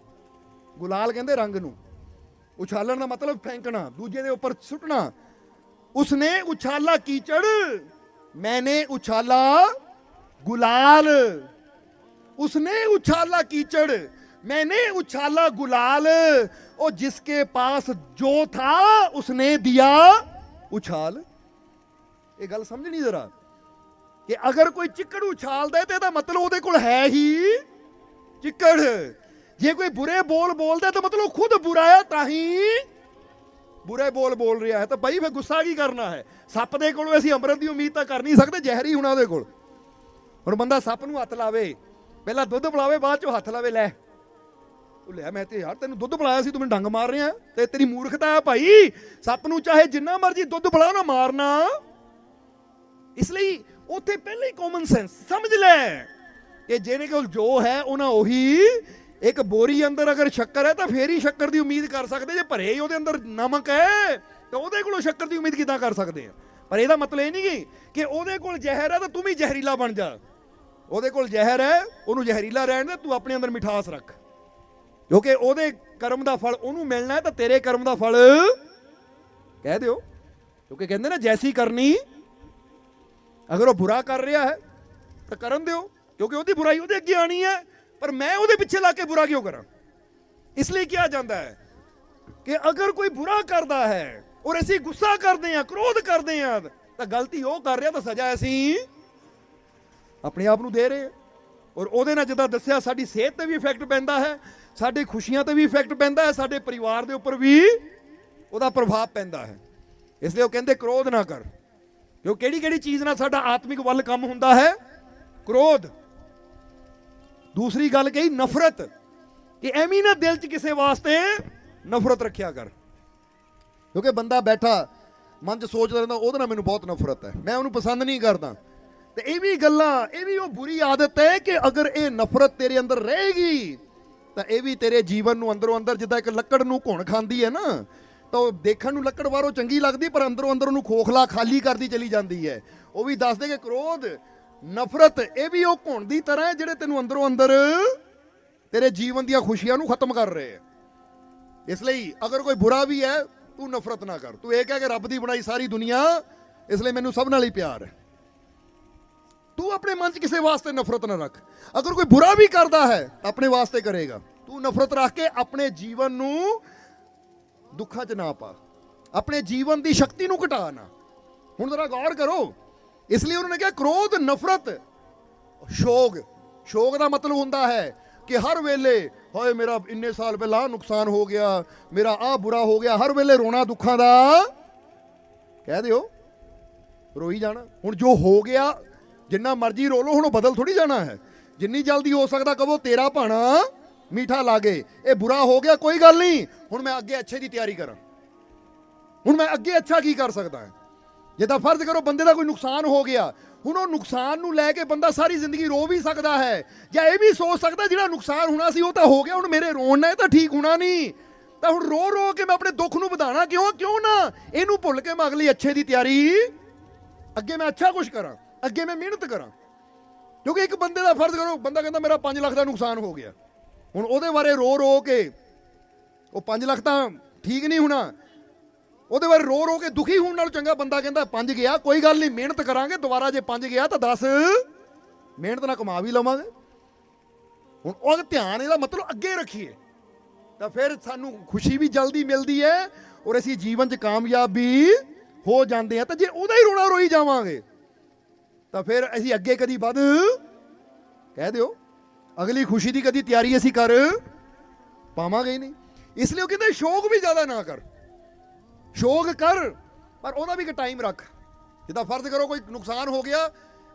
ਗੁਲਾਲ ਕਹਿੰਦੇ ਰੰਗ ਨੂੰ। ਉਛਾਲਣ ਦਾ ਮਤਲਬ ਫੈਂਕਣਾ, ਦੂਜੇ ਦੇ ਉੱਪਰ ਸੁੱਟਣਾ। ਉਸਨੇ ਉਛਾਲਾ ਕੀਚੜ ਮੈਨੇ ਉਛਾਲਾ ਗੁਲਾਲ उसने उछाला कीचड़ मैंने उछाला गुलाल और जिसके पास जो था उसने दिया उछाल ਇਹ ਗੱਲ ਸਮਝਣੀ ਜ਼ਰਾ ਕਿ ਅਗਰ ਕੋਈ ਚਿੱਕੜ ਉਛਾਲਦਾ ਹੈ ਤੇ ਇਹਦਾ ਮਤਲਬ ਉਹਦੇ ਕੋਲ ਹੈ ਹੀ ਚਿੱਕੜ ਜੇ ਕੋਈ ਬੁਰੇ ਬੋਲ ਬੋਲਦਾ ਤਾਂ ਮਤਲਬ ਖੁਦ ਬੁਰਾ ਹੈ ਤਾਂ ਹੀ ਬੁਰੇ ਬੋਲ ਬੋਲ ਰਿਹਾ ਹੈ, ਤਾਂ ਭਾਈ ਫੇ ਗੁੱਸਾ ਕੀ ਕਰਨਾ ਹੈ? ਸੱਪ ਦੇ ਕੋਲੋਂ ਅਸੀਂ ਅੰਮ੍ਰਿਤ ਦੀ ਉਮੀਦ ਤਾਂ ਕਰ ਨਹੀਂ ਸਕਦੇ, ਜ਼ਹਿਰੀ ਹੋਣਾ ਉਹਦੇ ਕੋਲ। ਹੁਣ ਬੰਦਾ ਸੱਪ ਨੂੰ ਹੱਥ ਲਾਵੇ, ਪਹਿਲਾਂ ਦੁੱਧ ਪਿਲਾਵੇ, ਬਾਅਦ ਚੋਂ ਹੱਥ ਲਾਵੇ, ਲੈ। ਉਹ ਲਿਆ ਮੈਂ ਤੇ ਯਾਰ ਤੈਨੂੰ ਦੁੱਧ ਪਿਲਾਇਆ ਸੀ, ਤੂੰ ਮੈਨੂੰ ਡੰਗ ਮਾਰ ਰਿਹਾ, ਤੇ ਤੇਰੀ ਮੂਰਖਤਾ ਹੈ ਭਾਈ। ਸੱਪ ਨੂੰ ਚਾਹੇ ਜਿੰਨਾ ਮਰਜ਼ੀ ਦੁੱਧ ਪਿਲਾਓ ਨਾ ਮਾਰਨਾ। ਇਸ ਲਈ ਉੱਥੇ ਪਹਿਲੇ ਹੀ ਕਾਮਨ ਸੈਂਸ ਸਮਝ ਲੈ ਕਿ ਜਿਹਨੇ ਕੋਲ ਜੋ ਹੈ, ਉਹਨਾਂ ਉਹੀ ਇੱਕ ਬੋਰੀ ਅੰਦਰ ਅਗਰ ਸ਼ੱਕਰ ਹੈ ਤਾਂ ਫੇਰ ਹੀ ਸ਼ੱਕਰ ਦੀ ਉਮੀਦ ਕਰ ਸਕਦੇ ਜੇ ਭਰੇ ਹੀ ਉਹਦੇ ਅੰਦਰ ਨਮਕ ਹੈ, ਤਾਂ ਉਹਦੇ ਕੋਲੋਂ ਸ਼ੱਕਰ ਦੀ ਉਮੀਦ ਕਿਦਾਂ ਕਰ ਸਕਦੇ ਆ? ਪਰ ਇਹਦਾ ਮਤਲਬ ਇਹ ਨਹੀਂ ਕਿ ਉਹਦੇ ਕੋਲ ਜ਼ਹਿਰ ਹੈ ਤਾਂ ਤੂੰ ਵੀ ਜ਼ਹਿਰੀਲਾ ਬਣ ਜਾ। ਉਹਦੇ ਕੋਲ ਜ਼ਹਿਰ ਹੈ, ਉਹਨੂੰ ਜ਼ਹਿਰੀਲਾ ਰਹਿਣ ਦੇ, ਤੂੰ ਆਪਣੇ ਅੰਦਰ ਮਿਠਾਸ ਰੱਖ। ਕਿਉਂਕਿ ਉਹਦੇ ਕਰਮ ਦਾ ਫਲ, ਉਹਨੂੰ ਮਿਲਣਾ ਹੈ ਤਾਂ ਤੇਰੇ ਕਰਮ ਦਾ ਫਲ ਕਹਿ ਦਿਓ। ਕਿਉਂਕਿ ਕਹਿੰਦੇ ਨਾ ਜੈਸੀ ਕਰਨੀ, ਅਗਰ ਉਹ ਬੁਰਾ ਕਰ ਰਿਹਾ ਹੈ ਤਾਂ ਕਰਨ ਦਿਓ, ਕਿਉਂਕਿ ਉਹਦੀ ਬੁਰਾਈ ਉਹਦੇ ਅੱਗੇ ਆਣੀ ਹੈ। ਪਰ ਮੈਂ ਉਹਦੇ ਪਿੱਛੇ ਲਾ ਕੇ ਬੁਰਾ ਕਿਉਂ ਕਰਾਂ? ਇਸ ਲਈ ਕਿਹਾ ਜਾਂਦਾ ਹੈ ਕਿ ਅਗਰ ਕੋਈ ਬੁਰਾ ਕਰਦਾ ਹੈ ਔਰ ਅਸੀਂ ਗੁੱਸਾ ਕਰਦੇ ਹਾਂ, ਕ੍ਰੋਧ ਕਰਦੇ ਹਾਂ, ਤਾਂ ਗਲਤੀ ਉਹ ਕਰ ਰਿਹਾ ਤਾਂ ਸਜ਼ਾ ਅਸੀਂ ਆਪਣੇ ਆਪ ਨੂੰ ਦੇ ਰਹੇ ਹਾਂ। ਔਰ ਉਹਦੇ ਨਾਲ ਜਿੱਦਾਂ ਦੱਸਿਆ, ਸਾਡੀ ਸਿਹਤ ਤੇ ਵੀ ਇਫੈਕਟ ਪੈਂਦਾ ਹੈ, ਸਾਡੀ ਖੁਸ਼ੀਆਂ ਤੇ ਵੀ ਇਫੈਕਟ ਪੈਂਦਾ ਹੈ, ਸਾਡੇ ਪਰਿਵਾਰ ਦੇ ਉੱਪਰ ਵੀ ਉਹਦਾ ਪ੍ਰਭਾਵ ਪੈਂਦਾ ਹੈ। ਇਸ ਲਈ ਉਹ ਕਹਿੰਦੇ, ਕ੍ਰੋਧ ਨਾ ਕਰ। ਕਿਉਂ? ਕਿਹੜੀ ਕਿਹੜੀ ਚੀਜ਼ ਨਾਲ ਸਾਡਾ ਆਤਮਿਕ ਵੱਲ ਕੰਮ ਹੁੰਦਾ ਹੈ? ਕ੍ਰੋਧ। ਦੂਸਰੀ ਗੱਲ ਕਹੀ ਨਫ਼ਰਤ, ਕਿ ਐਵੇਂ ਨਾ ਦਿਲ 'ਚ ਕਿਸੇ ਵਾਸਤੇ ਨਫ਼ਰਤ ਰੱਖਿਆ ਕਰ। ਕਿਉਂਕਿ ਬੰਦਾ ਬੈਠਾ, ਮਨ 'ਚ ਸੋਚਦਾ ਰਹਿੰਦਾ, ਉਹਦੇ ਨਾਲ ਮੈਨੂੰ ਬਹੁਤ ਨਫ਼ਰਤ ਹੈ, ਮੈਂ ਉਹਨੂੰ ਪਸੰਦ ਨਹੀਂ ਕਰਦਾ। ਤੇ ਇਹ ਵੀ ਗੱਲਾਂ, ਇਹ ਵੀ ਉਹ ਬੁਰੀ ਆਦਤ ਹੈ ਕਿ ਅਗਰ ਇਹ ਨਫ਼ਰਤ ਤੇਰੇ ਅੰਦਰ ਰਹੇਗੀ, ਤਾਂ ਇਹ ਵੀ ਤੇਰੇ ਜੀਵਨ ਨੂੰ ਅੰਦਰੋਂ ਅੰਦਰ ਜਿੱਦਾਂ ਇੱਕ ਲੱਕੜ ਨੂੰ ਘੁਣ ਖਾਂਦੀ ਹੈ ਨਾ, ਤਾਂ ਉਹ ਦੇਖਣ ਨੂੰ ਲੱਕੜ ਬਾਹਰੋਂ ਚੰਗੀ ਲੱਗਦੀ ਪਰ ਅੰਦਰੋਂ ਅੰਦਰ ਉਹਨੂੰ ਖੋਖਲਾ ਖਾਲੀ ਕਰਦੀ ਚਲੀ ਜਾਂਦੀ ਹੈ। ਉਹ ਵੀ ਦੱਸਦੇ ਕਿ ਕ੍ਰੋਧ ਨਫ਼ਰਤ, ਇਹ ਵੀ ਉਹ ਘੁਣ ਦੀ ਤਰ੍ਹਾਂ ਜਿਹੜੇ ਤੈਨੂੰ ਅੰਦਰੋਂ ਅੰਦਰ ਤੇਰੇ ਜੀਵਨ ਦੀਆਂ ਖੁਸ਼ੀਆਂ ਨੂੰ ਖਤਮ ਕਰ ਰਹੇ ਹੈ। ਇਸ ਲਈ ਅਗਰ ਕੋਈ ਬੁਰਾ ਵੀ ਹੈ, ਤੂੰ ਨਫ਼ਰਤ ਨਾ ਕਰ। ਤੂੰ ਇਹ ਕਹਿ ਕਿ ਰੱਬ ਦੀ ਬਣਾਈ ਸਾਰੀ ਦੁਨੀਆ, ਇਸ ਲਈ ਮੈਨੂੰ ਸਭ ਨਾਲ ਹੀ ਪਿਆਰ ਹੈ। ਤੂੰ ਆਪਣੇ ਮਨ 'ਚ ਕਿਸੇ ਵਾਸਤੇ ਨਫ਼ਰਤ ਨਾ ਰੱਖ। ਅਗਰ ਕੋਈ ਬੁਰਾ ਵੀ ਕਰਦਾ ਹੈ ਤਾਂ ਆਪਣੇ ਵਾਸਤੇ ਕਰੇਗਾ। ਤੂੰ ਨਫ਼ਰਤ ਰੱਖ ਕੇ ਆਪਣੇ ਜੀਵਨ ਨੂੰ ਦੁੱਖਾਂ 'ਚ ਨਾ ਪਾ। ਆਪਣੇ ਜੀਵਨ ਦੀ ਸ਼ਕਤੀ ਨੂੰ ਘਟਾ ਨਾ। ਹੁਣ ਜ਼ਰਾ ਗੌਰ ਕਰੋ। ਇਸ ਲਈ ਉਹਨਾਂ ਨੇ ਕਿਹਾ ਕ੍ਰੋਧ ਨਫ਼ਰਤ ਸ਼ੋਗ ਸ਼ੋਗ ਦਾ ਮਤਲਬ ਹੁੰਦਾ ਹੈ ਕਿ ਹਰ ਵੇਲੇ ਹਾਏ ਮੇਰਾ ਇੰਨੇ ਸਾਲ ਪਹਿਲਾਂ ਆਹ ਨੁਕਸਾਨ ਹੋ ਗਿਆ ਮੇਰਾ ਆ ਬੁਰਾ ਹੋ ਗਿਆ ਹਰ ਵੇਲੇ ਰੋਣਾ ਦੁੱਖਾਂ ਦਾ ਕਹਿ ਦਿਓ ਰੋਈ ਜਾਣਾ ਹੁਣ ਜੋ ਹੋ ਗਿਆ ਜਿੰਨਾ ਮਰਜ਼ੀ ਰੋ ਲਓ ਹੁਣ ਉਹ ਬਦਲ ਥੋੜੀ ਜਾਣਾ ਹੈ ਜਿੰਨੀ ਜਲਦੀ ਹੋ ਸਕਦਾ ਕਹੋ ਤੇਰਾ ਭਾਣਾ ਮੀਠਾ ਲਾਗੇ ਇਹ ਬੁਰਾ ਹੋ ਗਿਆ ਕੋਈ ਗੱਲ ਨਹੀਂ ਹੁਣ ਮੈਂ ਅੱਗੇ ਅੱਛੇ ਦੀ ਤਿਆਰੀ ਕਰਾਂ ਹੁਣ ਮੈਂ ਅੱਗੇ ਅੱਛਾ ਕੀ ਕਰ ਸਕਦਾ ਹਾਂ ਜਿੱਦਾਂ ਫਰਜ਼ ਕਰੋ ਬੰਦੇ ਦਾ ਕੋਈ ਨੁਕਸਾਨ ਹੋ ਗਿਆ, ਹੁਣ ਉਹ ਨੁਕਸਾਨ ਨੂੰ ਲੈ ਕੇ ਬੰਦਾ ਸਾਰੀ ਜ਼ਿੰਦਗੀ ਰੋ ਵੀ ਸਕਦਾ ਹੈ, ਜਾਂ ਇਹ ਵੀ ਸੋਚ ਸਕਦਾ ਜਿਹੜਾ ਨੁਕਸਾਨ ਹੋਣਾ ਸੀ ਉਹ ਤਾਂ ਹੋ ਗਿਆ, ਹੁਣ ਮੇਰੇ ਰੋਣ ਨਾਲ ਤਾਂ ਠੀਕ ਹੋਣਾ ਨਹੀਂ। ਤਾਂ ਹੁਣ ਰੋ ਰੋ ਕੇ ਮੈਂ ਆਪਣੇ ਦੁੱਖ ਨੂੰ ਵਧਾਣਾ ਕਿਉਂ ਕਿਉਂ ਨਾ? ਇਹਨੂੰ ਭੁੱਲ ਕੇ ਮੈਂ ਅਗਲੀ ਅੱਛੇ ਦੀ ਤਿਆਰੀ, ਅੱਗੇ ਮੈਂ ਅੱਛਾ ਕੁਝ ਕਰਾਂ, ਅੱਗੇ ਮੈਂ ਮਿਹਨਤ ਕਰਾਂ। ਕਿਉਂਕਿ ਇੱਕ ਬੰਦੇ ਦਾ ਫਰਜ਼ ਕਰੋ, ਬੰਦਾ ਕਹਿੰਦਾ ਮੇਰਾ 5 ਲੱਖ ਦਾ ਨੁਕਸਾਨ ਹੋ ਗਿਆ। ਹੁਣ ਉਹਦੇ ਬਾਰੇ ਰੋ ਰੋ ਕੇ, ਉਹ 5 ਲੱਖ ਤਾਂ ਠੀਕ ਨਹੀਂ ਹੋਣਾ ਉਹਦੇ ਬਾਰੇ ਰੋ ਰੋ ਕੇ ਦੁਖੀ ਹੋਣ ਨਾਲ ਚੰਗਾ ਬੰਦਾ ਕਹਿੰਦਾ, ਪੰਜ ਗਿਆ, ਕੋਈ ਗੱਲ ਨਹੀਂ, ਮਿਹਨਤ ਕਰਾਂਗੇ, ਦੁਬਾਰਾ ਜੇ ਪੰਜ ਗਿਆ ਤਾਂ 10 ਮਿਹਨਤ ਨਾਲ ਕਮਾ ਵੀ ਲਵਾਂਗੇ। ਹੁਣ ਉਹ ਧਿਆਨ ਇਹਦਾ ਮਤਲਬ ਅੱਗੇ ਰੱਖੀਏ, ਤਾਂ ਫਿਰ ਸਾਨੂੰ ਖੁਸ਼ੀ ਵੀ ਜਲਦੀ ਮਿਲਦੀ ਹੈ ਔਰ ਅਸੀਂ ਜੀਵਨ 'ਚ ਕਾਮਯਾਬ ਵੀ ਹੋ ਜਾਂਦੇ ਆ ਤਾਂ ਜੇ ਉਹਦਾ ਹੀ ਰੋਣਾ ਰੋਈ ਜਾਵਾਂਗੇ, ਤਾਂ ਫਿਰ ਅਸੀਂ ਅੱਗੇ ਕਦੀ ਵੱਧ ਕਹਿ ਦਿਓ, ਅਗਲੀ ਖੁਸ਼ੀ ਦੀ ਕਦੀ ਤਿਆਰੀ ਅਸੀਂ ਕਰ ਪਾਵਾਂਗੇ ਹੀ ਨਹੀਂ। ਇਸ ਲਈ ਉਹ ਕਹਿੰਦੇ, ਸ਼ੌਕ ਵੀ ਜ਼ਿਆਦਾ ਨਾ ਕਰ। ਸ਼ੌਕ ਕਰ, ਪਰ ਉਹਦਾ ਵੀ ਇੱਕ ਟਾਈਮ ਰੱਖ। ਜਿੱਦਾਂ ਫਰਜ਼ ਕਰੋ ਕੋਈ ਨੁਕਸਾਨ ਹੋ ਗਿਆ,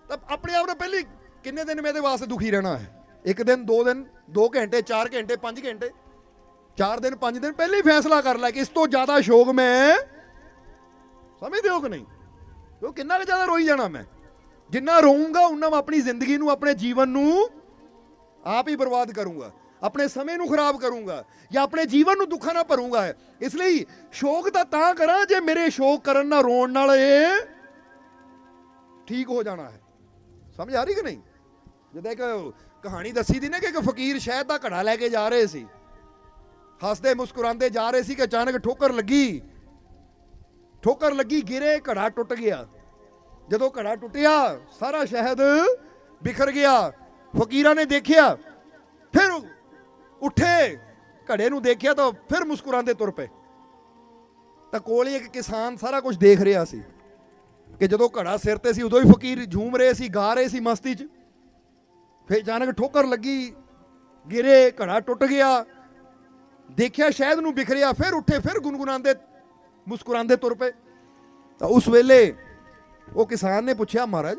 ਤਾਂ ਆਪਣੇ ਆਪ ਨੂੰ ਪਹਿਲੀ ਕਿੰਨੇ ਦਿਨ ਮੈਂ ਇਹਦੇ ਵਾਸਤੇ ਦੁਖੀ ਰਹਿਣਾ ਹੈ? ਇੱਕ ਦਿਨ, ਦੋ ਦਿਨ, ਦੋ ਘੰਟੇ, ਚਾਰ ਘੰਟੇ, ਪੰਜ ਘੰਟੇ? ਚਾਰ ਦਿਨ, ਪੰਜ ਦਿਨ, ਪਹਿਲੇ ਹੀ ਫੈਸਲਾ ਕਰ ਲੈ ਕਿ ਇਸ ਤੋਂ ਜ਼ਿਆਦਾ ਸ਼ੌਕ ਮੈਂ ਸਮਝਦੇ ਹੋ ਕਿ ਨਹੀਂ? ਉਹ ਕਿੰਨਾ ਕੁ ਜ਼ਿਆਦਾ ਰੋਈ ਜਾਣਾ ਮੈਂ? ਜਿੰਨਾ ਰੋਊਂਗਾ ਉਨਾ ਮੈਂ ਆਪਣੀ ਜ਼ਿੰਦਗੀ ਨੂੰ, ਆਪਣੇ ਜੀਵਨ ਨੂੰ ਆਪ ਹੀ ਬਰਬਾਦ ਕਰੂੰਗਾ। ਆਪਣੇ ਸਮੇਂ ਨੂੰ ਖਰਾਬ ਕਰੂੰਗਾ ਜਾਂ ਆਪਣੇ ਜੀਵਨ ਨੂੰ ਦੁੱਖਾਂ ਨਾਲ ਭਰੂੰਗਾ। ਇਸ ਲਈ ਸ਼ੋਕ ਤਾਂ ਤਾਂ ਕਰਾਂ ਜੇ ਮੇਰੇ ਸ਼ੋਕ ਕਰਨ ਨਾਲ ਰੋਣ ਨਾਲ ਇਹ ਠੀਕ ਹੋ ਜਾਣਾ ਹੈ। ਸਮਝ ਆ ਰਹੀ ਕਿ ਨਹੀਂ? ਜਿੱਦਾਂ ਇੱਕ ਕਹਾਣੀ ਦੱਸੀ ਦੀ ਨਾ ਕਿ ਇੱਕ ਫਕੀਰ ਸ਼ਹਿਦ ਦਾ ਘੜਾ ਲੈ ਕੇ ਜਾ ਰਹੇ ਸੀ। ਹੱਸਦੇ ਮੁਸਕਰਾਉਂਦੇ ਜਾ ਰਹੇ ਸੀ ਕਿ ਅਚਾਨਕ ਠੋਕਰ ਲੱਗੀ। ਠੋਕਰ ਲੱਗੀ, ਗਿਰੇ, ਘੜਾ ਟੁੱਟ ਗਿਆ। ਜਦੋਂ ਘੜਾ ਟੁੱਟਿਆ, ਸਾਰਾ ਸ਼ਹਿਦ ਬਿਖਰ ਗਿਆ। ਫਕੀਰਾਂ ਨੇ ਦੇਖਿਆ ਉੱਠੇ, ਘੜੇ ਨੂੰ ਦੇਖਿਆ ਤਾਂ ਫਿਰ ਮੁਸਕਰਾਉਂਦੇ ਤੁਰ ਪਏ। ਤਾਂ ਕੋਲ ਹੀ ਇੱਕ ਕਿਸਾਨ ਸਾਰਾ ਕੁਝ ਦੇਖ ਰਿਹਾ ਸੀ ਕਿ ਜਦੋਂ ਘੜਾ ਸਿਰ ਤੇ ਸੀ, ਉਦੋਂ ਹੀ ਫਕੀਰ ਝੂਮ ਰਹੇ ਸੀ, ਗਾ ਰਹੇ ਸੀ ਮਸਤੀ 'ਚ। ਫਿਰ ਅਚਾਨਕ ਠੋਕਰ ਲੱਗੀ, ਗਿਰੇ, ਘੜਾ ਟੁੱਟ ਗਿਆ। ਦੇਖਿਆ ਸ਼ਾਇਦ ਨੂੰ ਬਿਖਰਿਆ, ਫਿਰ ਉੱਠੇ, ਫਿਰ ਗੁੰਗੁਨਾਉਂਦੇ ਮੁਸਕਰਾਉਂਦੇ ਤੁਰ ਪਏ। ਤਾਂ ਉਸ ਵੇਲੇ ਉਹ ਕਿਸਾਨ ਨੇ ਪੁੱਛਿਆ, ਮਹਾਰਾਜ,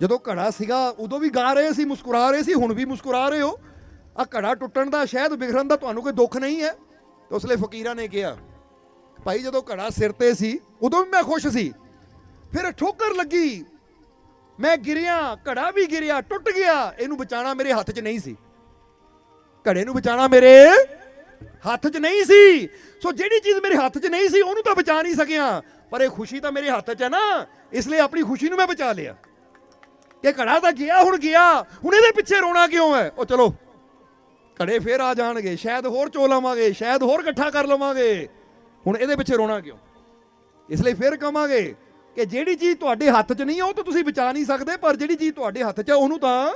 ਜਦੋਂ ਘੜਾ ਸੀਗਾ, ਉਦੋਂ ਵੀ ਗਾ ਰਹੇ ਸੀ, ਮੁਸਕਰਾ ਰਹੇ ਸੀ, ਹੁਣ ਵੀ ਮੁਸਕਰਾ ਰਹੇ ਹੋ? ਆ ਘੜਾ ਟੁੱਟਣ ਦਾ ਸ਼ਾਇਦ ਵਿਗੜਨ ਦਾ ਤੁਹਾਨੂੰ ਕੋਈ ਦੁੱਖ ਨਹੀਂ ਹੈ? ਤਾਂ ਉਸ ਲਈ ਫਕੀਰਾਂ ਨੇ ਕਿਹਾ, ਭਾਈ ਜਦੋਂ ਘੜਾ ਸਿਰ ਤੇ ਸੀ, ਉਦੋਂ ਵੀ ਮੈਂ ਖੁਸ਼ ਸੀ। ਫਿਰ ਠੋਕਰ ਲੱਗੀ, ਮੈਂ ਗਿਰਿਆ, ਘੜਾ ਵੀ ਗਿਰਿਆ, ਟੁੱਟ ਗਿਆ, ਇਹਨੂੰ ਬਚਾਣਾ ਮੇਰੇ ਹੱਥ 'ਚ ਨਹੀਂ ਸੀ। ਘੜੇ ਨੂੰ ਬਚਾਣਾ ਮੇਰੇ ਹੱਥ 'ਚ ਨਹੀਂ ਸੀ। ਸੋ ਜਿਹੜੀ ਚੀਜ਼ ਮੇਰੇ ਹੱਥ 'ਚ ਨਹੀਂ ਸੀ, ਉਹਨੂੰ ਤਾਂ ਬਚਾ ਨਹੀਂ ਸਕਿਆ। ਪਰ ਇਹ ਖੁਸ਼ੀ ਤਾਂ ਮੇਰੇ ਹੱਥ 'ਚ ਹੈ ਨਾ। ਇਸ ਲਈ ਆਪਣੀ ਖੁਸ਼ੀ ਨੂੰ ਮੈਂ ਬਚਾ ਲਿਆ। ਕਿ ਘੜਾ ਤਾਂ ਗਿਆ, ਹੁਣ ਗਿਆ। ਹੁਣ ਇਹਦੇ ਪਿੱਛੇ ਰੋਣਾ ਕਿਉਂ ਹੈ? ਉਹ ਚਲੋ। ਘੜੇ ਫੇਰ ਆ ਜਾਣਗੇ, ਸ਼ਾਇਦ ਹੋਰ ਚੋ ਲਵਾਂਗੇ, ਸ਼ਾਇਦ ਹੋਰ ਇਕੱਠਾ ਕਰ ਲਵਾਂਗੇ। ਹੁਣ ਇਹਦੇ ਪਿੱਛੇ ਰੋਣਾ ਕਿਉਂ? ਇਸ ਲਈ ਫਿਰ ਕਵਾਂਗੇ ਕਿ ਜਿਹੜੀ ਚੀਜ਼ ਤੁਹਾਡੇ ਹੱਥ 'ਚ ਨਹੀਂ ਹੈ ਉਹ ਤਾਂ ਤੁਸੀਂ ਬਚਾ ਨਹੀਂ ਸਕਦੇ, ਪਰ ਜਿਹੜੀ ਚੀਜ਼ ਤੁਹਾਡੇ ਹੱਥ 'ਚ ਹੈ ਉਹਨੂੰ ਤਾਂ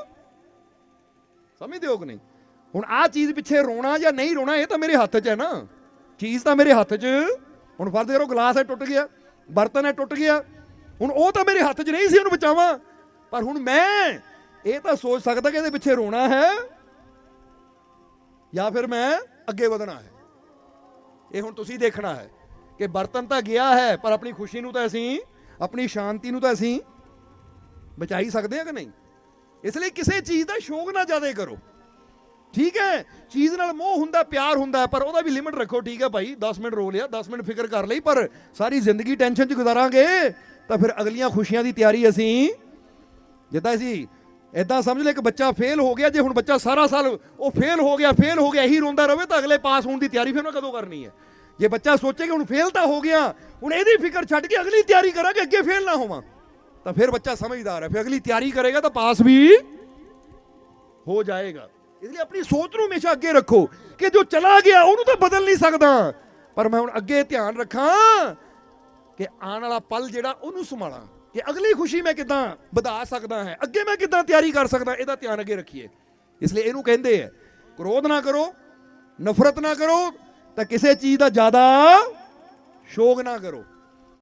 ਸਮਝਦੇ ਹੋ ਕਿ ਨਹੀਂ? ਹੁਣ ਆਹ ਚੀਜ਼ ਪਿੱਛੇ ਰੋਣਾ ਜਾਂ ਨਹੀਂ ਰੋਣਾ, ਇਹ ਤਾਂ ਮੇਰੇ ਹੱਥ 'ਚ ਹੈ ਨਾ। ਚੀਜ਼ ਤਾਂ ਮੇਰੇ ਹੱਥ 'ਚ। ਹੁਣ ਫਰਜ਼ ਕਰੋ ਗਲਾਸ ਹੈ ਟੁੱਟ ਗਿਆ, ਬਰਤਨ ਹੈ ਟੁੱਟ ਗਿਆ। ਹੁਣ ਉਹ ਤਾਂ ਮੇਰੇ ਹੱਥ 'ਚ ਨਹੀਂ ਸੀ, ਉਹਨੂੰ ਬਚਾਵਾਂ। ਪਰ ਹੁਣ ਮੈਂ ਇਹ ਤਾਂ ਸੋਚ ਸਕਦਾ ਕਿ ਇਹਦੇ ਪਿੱਛੇ ਰੋਣਾ ਹੈ। ਜਾਂ ਫਿਰ ਮੈਂ ਅੱਗੇ ਵਧਣਾ ਹੈ। ਇਹ ਹੁਣ ਤੁਸੀਂ ਦੇਖਣਾ ਹੈ ਕਿ ਬਰਤਨ ਤਾਂ ਗਿਆ ਹੈ, ਪਰ ਆਪਣੀ ਖੁਸ਼ੀ ਨੂੰ ਤਾਂ ਅਸੀਂ, ਆਪਣੀ ਸ਼ਾਂਤੀ ਨੂੰ ਤਾਂ ਅਸੀਂ ਬਚਾਈ ਸਕਦੇ ਹਾਂ ਕਿ ਨਹੀਂ? ਇਸ ਲਈ ਕਿਸੇ ਚੀਜ਼ ਦਾ ਸ਼ੌਂਕ ਨਾ ਜ਼ਿਆਦਾ ਕਰੋ। ਠੀਕ ਹੈ, ਚੀਜ਼ ਨਾਲ ਮੋਹ ਹੁੰਦਾ, ਪਿਆਰ ਹੁੰਦਾ, ਪਰ ਉਹਦਾ ਵੀ ਲਿਮਿਟ ਰੱਖੋ। ਠੀਕ ਹੈ ਭਾਈ 10 ਮਿੰਟ ਰੋ ਲਿਆ 10 ਮਿੰਟ ਫਿਕਰ ਕਰ ਲਈ, ਪਰ ਸਾਰੀ ਜ਼ਿੰਦਗੀ ਟੈਨਸ਼ਨ 'ਚ ਗੁਜ਼ਾਰਾਂਗੇ, ਤਾਂ ਫਿਰ ਅਗਲੀਆਂ ਖੁਸ਼ੀਆਂ ਦੀ ਤਿਆਰੀ ਅਸੀਂ, ਜਿੱਦਾਂ ਅਸੀਂ ਇਦਾਂ ਸਮਝ ਲੈ ਕਿ ਬੱਚਾ ਫੇਲ ਹੋ ਗਿਆ, ਜੇ ਹੁਣ ਬੱਚਾ ਸਾਰਾ ਸਾਲ ਉਹ ਫੇਲ ਹੋ ਗਿਆ ਫੇਲ ਹੋ ਗਿਆ, ਇਹੀ ਰੋਂਦਾ ਰਵੇ ਤਾਂ ਅਗਲੇ ਪਾਸ ਹੋਣ ਦੀ ਤਿਆਰੀ ਫਿਰ ਉਹਨੇ ਕਦੋਂ ਕਰਨੀ ਹੈ? ਜੇ ਬੱਚਾ ਸੋਚੇ ਕਿ ਹੁਣ ਫੇਲ ਤਾਂ ਹੋ ਗਿਆ, ਹੁਣ ਇਹਦੀ ਫਿਕਰ ਛੱਡ ਕੇ ਅਗਲੀ ਤਿਆਰੀ ਕਰਾਂਗੇ, ਅੱਗੇ ਫੇਲ ਨਾ ਹੋਵਾਂ। ਤਾਂ ਫਿਰ ਬੱਚਾ ਸਮਝਦਾਰ ਹੈ, ਫਿਰ ਅਗਲੀ ਤਿਆਰੀ ਕਰੇਗਾ ਤਾਂ ਪਾਸ ਵੀ ਹੋ ਜਾਏਗਾ। ਇਸ ਲਈ ਆਪਣੀ ਸੋਚ ਨੂੰ ਹਮੇਸ਼ਾ ਅੱਗੇ ਰੱਖੋ ਕਿ ਜੋ ਚਲਾ ਗਿਆ, ਉਹਨੂੰ ਤਾਂ ਬਦਲ ਨਹੀਂ ਸਕਦਾ। ਪਰ ਮੈਂ ਹੁਣ ਅੱਗੇ ਧਿਆਨ ਰੱਖਾਂ ਕਿ ਆਉਣ ਵਾਲਾ ਪਲ ਜਿਹੜਾ, ਉਹਨੂੰ ਸੰਭਾਲਾਂ। ਕਿ ਅਗਲੀ ਖੁਸ਼ੀ ਮੈਂ ਕਿਦਾਂ ਵਧਾ ਸਕਦਾ ਹੈ? ਅੱਗੇ ਮੈਂ ਕਿਦਾਂ ਤਿਆਰੀ ਕਰ ਸਕਦਾ ਇਹਦਾ ਧਿਆਨ ਅੱਗੇ ਰੱਖੀਏ। ਇਸ ਲਈ ਇਹਨੂੰ ਕਹਿੰਦੇ ਆ, ਕ੍ਰੋਧ ਨਾ ਕਰੋ, ਨਫ਼ਰਤ ਨਾ ਕਰੋ, ਤਾਂ ਕਿਸੇ ਚੀਜ਼ ਦਾ ਜ਼ਿਆਦਾ ਸ਼ੋਗ ਨਾ ਕਰੋ।